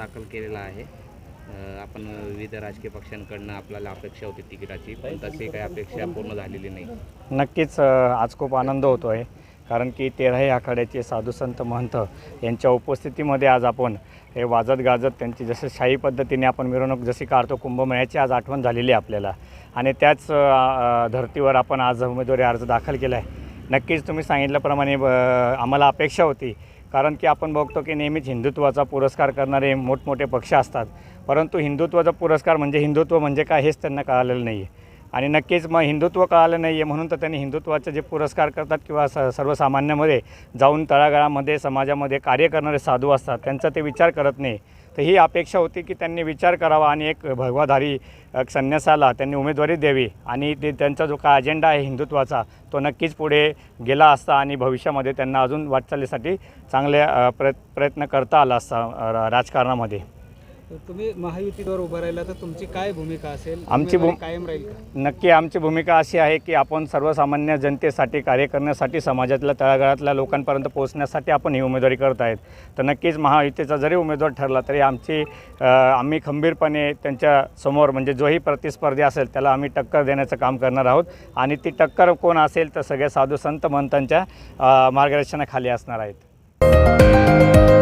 दाखल केलेला आहे. आपण विविध राजकीय पक्षांकडनं आपल्याला अपेक्षा होती तिकिटाची पण तशी काही अपेक्षा पूर्ण झालेली नाही. नक्कीच आज खूप आनंद होतो आहे. कारण की तेराही आखाड्याचे साधू संत महंत यांच्या उपस्थितीमध्ये आज आपण हे वाजत गाजत त्यांची जसं शाही पद्धतीने आपण मिरवणूक जशी काढतो कुंभमेळ्याची आज आठवण झालेली आहे आपल्याला. आणि त्याच धर्तीवर आपण आज उमेदवारी अर्ज दाखल केला आहे नक्कीच तुम्ही सांगितल्याप्रमाणे ब- आम्हाला अपेक्षा होती कारण की आपण बघतो की नेहमीच हिंदुत्वाचा पुरस्कार करणारे मोठमोठे पक्ष असतात. परंतु हिंदुत्वाचा पुरस्कार म्हणजे हिंदुत्व म्हणजे काय हेच त्यांना कळालेलं नाही आहे आणि नक्कीच मग हिंदुत्व कळालं नाही आहे म्हणून तर त्यांनी हिंदुत्वाचे जे पुरस्कार करतात किंवा स सर्वसामान्यामध्ये जाऊन तळागाळामध्ये समाजामध्ये कार्य करणारे साधू असतात त्यांचा ते विचार करत नाही. तर ही अपेक्षा होती की त्यांनी विचार करावा आणि एक भगवाधारी संन्यासाला त्यांनी उमेदवारी द्यावी. आणि ते त्यांचा जो काय अजेंडा आहे हिंदुत्वाचा तो नक्कीच पुढे गेला असता आणि भविष्यामध्ये त्यांना अजून वाटचालीसाठी चांगले प्रयत् प्रयत्न करता आला असता राजकारणामध्ये. तुम्ही महायुतीवर उभं राहिला तर तुमची काय भूमिका असेल? आमची उमेदवारी कायम राहील का? नक्की आमची भूमिका अशी आहे की आपण सर्वसामान्य जनतेसाठी कार्य करण्यासाठी समाजातल्या तळागाळातल्या लोकांपर्यंत पोहोचण्यासाठी आपण ही उमेदवारी करत आहेत. तर नक्कीच महायुतीचा जरी उमेदवार ठरला तरी आमची अ, आम्ही खंबीरपणे त्यांच्यासमोर म्हणजे जोही प्रतिस्पर्धी असेल त्याला आम्ही टक्कर देण्याचं काम करणार आहोत. आणि ती टक्कर कोण असेल तर सगळे साधू संत महंतांच्या अ, मार्गदर्शनाखाली असणार आहेत.